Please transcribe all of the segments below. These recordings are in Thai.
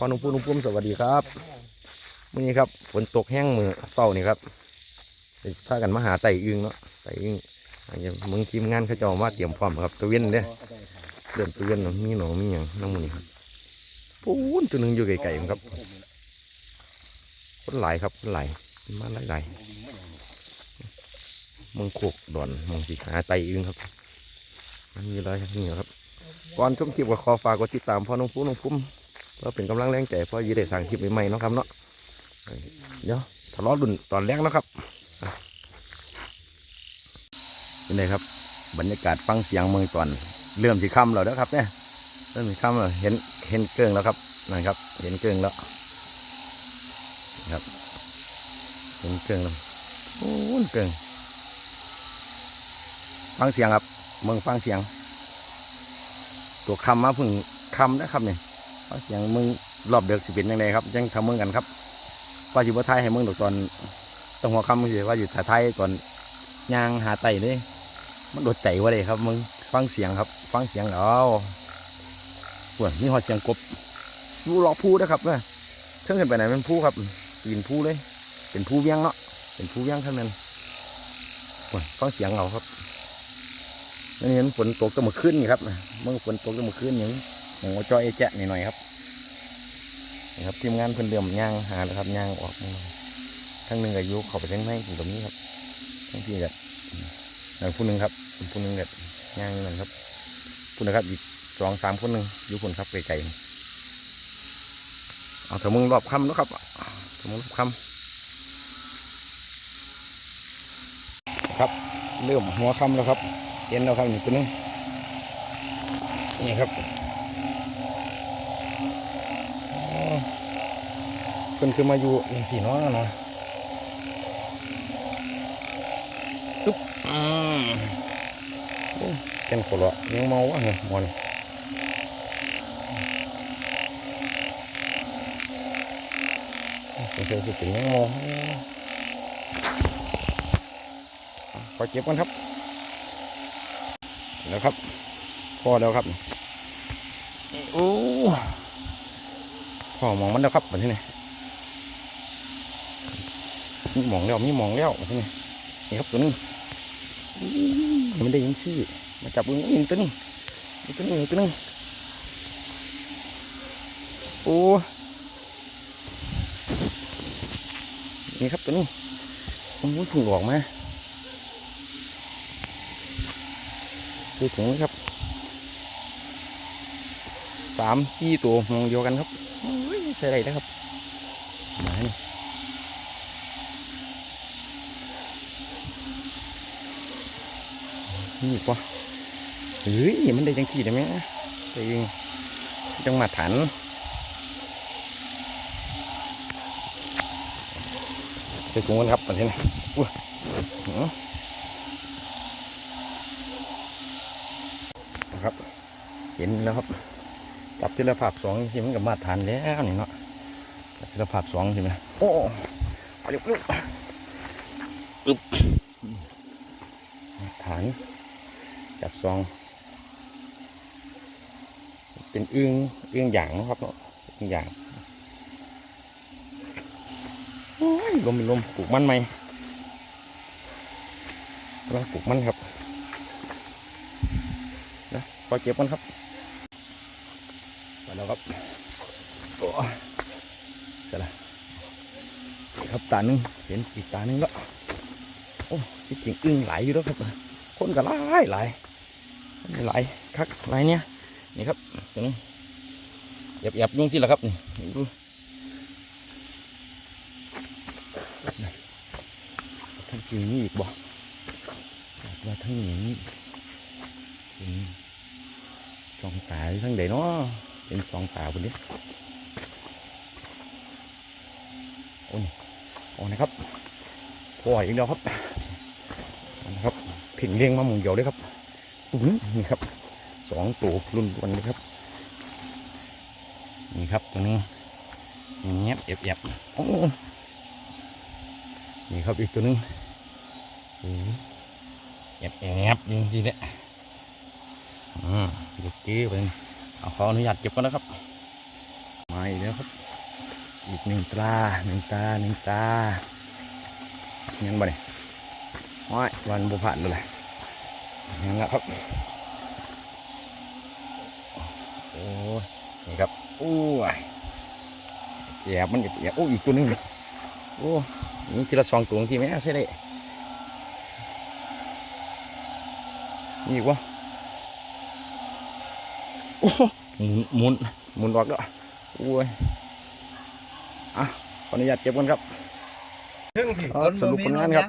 พ่อหนุ่มพุ่มนุ่มพุ่มสวัสดีครับมื่อนี้ครับฝนตกแห้งมือเศร้านี่ครับพากันมาหาไต่อึงเนาะไต่อึงอาจจะมึงทีมงานเขาเจะมาเตรียมพร้อมครับตะเวนเด้เดินตะเวนเนมีหนองมีอย่างน้ำมันนี่ครับปูนตัวหนึงอยู่ไกลๆครับคนไหลครับคนไหลมาไหลๆมึงโคกดอนมึงสีหาไต่อึงครับมันมีอะไรนี่ครับก่อนชมคลิปก็ขอฝากกดติดตามพ่อน้องพุ่มน้องพุ่ม เพื่อเป็นกำลังแรงใจเพราะยีได้สั่งคลิปใหม่ๆนะครับเนาะเดี๋ยวทะเลาะรุ่นตอนแรกนะครับอ่เป็นไงครับ บรรยากาศฟังเสียงเมืองตอน เริ่มสิค่ำแล้วนะครับเนี่ยเริ่มสิค่ำแล้วเห็นเห็นเกิงแล้วครับนั่นครับ เห็นเกิงแล้วครับเห็นเกิงแล้วโอ้เกิงฟังเสียงครับเมืองฟังเสียง ตัวคำมาพึ่งคำนะครับเนี่ย เสียงมึงรอบเดือกสิเป็นยังไงครับยังทำมึงกันครับว่าจิบไทยให้มึงดอกตอนต้องหัวคำมึงสิว่าอยู่ถ่ายไทยตอนย่างหาไต่เลยมันโดดใจว่าเลยครับ มึงฟังเสียงครับ ฟังเสียงเอาปวดมีหอดเสียงกบอยู่รอพูนะครับเนี่ยเท่งขึ้นไปไหนเป็นผู้ครับปีนผู้เลย เป็นผู้เวียงเนาะเป็นผู้เวียงท่านนั้นปวดฟังเสียงเอาครับนั่เห็นฝนตกตั้งเมื่อคืนครับมื่อฝนตกตั้งเมื่อคืนอย่าง หมูจอยแจ๊ะหน่อยครับนี่ครับทีมงานเพิ่นเดือมย่างหาแล้วครับย่างออกทั้งหนึ่งอายุเข้าไปทั้งในถึงตรงนี้ครับทั้งที่แบบนั่นผู้หนึ่งครับผู้หนึ่งแบบย่างนั่นครับผู้นะครับอีกสองสามคนหนึ่งยู่คนครับไกลๆเอาเถอะมึงรอบคำนะครับเถอะมึงรอบคำครับเริ่มหัวคำแล้วครับเย็นแล้วครับนี่ตัวนึงนี่ครับอ๋อ เพิ่นคือมาอยู่อย่างสีน้องเนาะปึ๊บอืมโอ้แกนขลอยังเมาวะเนี่ยมอนสงสัยจะเป็นยังเมาขอเก็บกันครับแล้วครับพอแล้วครับโอ้พอมองมันแล้วครับแบบนี้ มีหมองแล้วมีหมองแล้วแบบนี้นี่ครับตัวนึงมันได้ยังซี่มาจับมือนี่ตัวนึงตัวนึงตัวนึงโอ้นี่ครับตัวนึงมันพุ่งออกมาดูถุงเลยครับสามสี่ตัวมองเดียวกันครับโอ้ยใส่ไรนะครับมานี่ นี่ปะเฮ้ยมันได้จังสี่ได้ไหมตัวเองจังมาถันใส่ถุงกันครับอันนี้นะอุ้ยนะครับ เห็นแล้วครับ จับทีละภาพสองสิมันกับมาตรฐานแล้วนี่เนาะจับทีละภาพสองใช่ไหมโอ้เร็วเร็วอึบฐาน จับสอง เป็นอึ้งอึ้งหยางนะครับเนาะอึ้งหยางลมเป็นลมปลูกมันไหมกำลังปลูกมันครับนะพอเก็บกันครับไปแล้วครับโอ้เสร็จแล้วครับตาหนึ่งเห็นอีกตาหนึ่งแล้วโอ้ที่จริงอึ้งไหลายอยู่แล้วครับคนก็หลายหลาย หลายคักหลายเนี่ยนี่ครับตัวนึงแอบแอบยุ่งที่ละครับนี่ดูทั้งจริงนี่อีกบ่ว่าทั้งนี้นี่เป็นสองตาทั้งเดเนาะเป็นสองตาบนนี้โอ้ยโอ้นะครับพออีกแล้วครับนะครับเพ่งเลี้ยงมาหมุนเดียวเลยครับ นี่ครับสองตัวรุ่นวันนี้ครับนี่ครับตัวนึงเงียบเอียบๆโอ้นี่ครับอีกตัวนึงเอียบเอียบๆจริงๆเนี่ยอืมเดี๋ยวจี้เป็นเอาขออนุญาตเก็บก่อนนะครับม้อีกแล้วครับ อีกหนึ่งตาหนึ่งตาหนึ่งตายังบ่เนี่ยว้ายวันบุผ่านเลย ยังละครับ โอ้ยนี่ครับ โอ้ยแอบมันแอบโอ้อีกตัวหนึงโอ้นี่ทีละสองตัวที่แม่ใช่ได้นี่อีกวะโอ้หมุนหมุนหมุนออกแล้วโอ้ยอะขออนุญาตเก็บกันครับซึ่งที่อ๋อสรุปผลงานครับ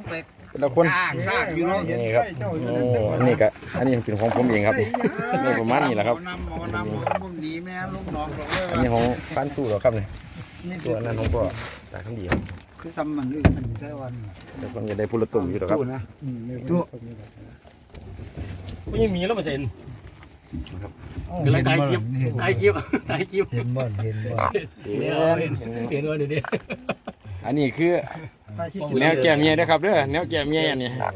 แต่ละคนกลางซากอยู่เนาะนี่ครับโอ้อันนี้ก็อันนี้เป็นของผมเองครับนี่ประมาณนี้แหละครับหมอนำหมอนำหมอบุญดีแม่ลูกน้องบอกเลยอันนี้ของฟันตู้หรอครับนี่ตัวนั้นของพ่อตาคำดีครับคือซ้ำมันเลยมันใช่วันแต่คนจะได้พูดตุ่มอยู่หรอกครับตู้นะตู้ไม่มีแล้วมาเซ็นครับกำลังตายเกียบตายเกียบตายเกียบเห็นบ่เห็นบ่เห็นเห็นเห็นว่าเดี๋ยวนี้อันนี้คือ แนวแก้เมียนะครับเด้อแนวแก้เมียอันนี้ครับ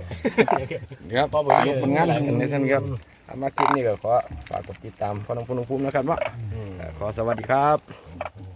สรุปผลงานกันในสั้นครับเอามาคลิปนี้ก็ขอฝากกดติดตามพ่อน้องพูน้องภูมินะครับว่าขอสวัสดีครับ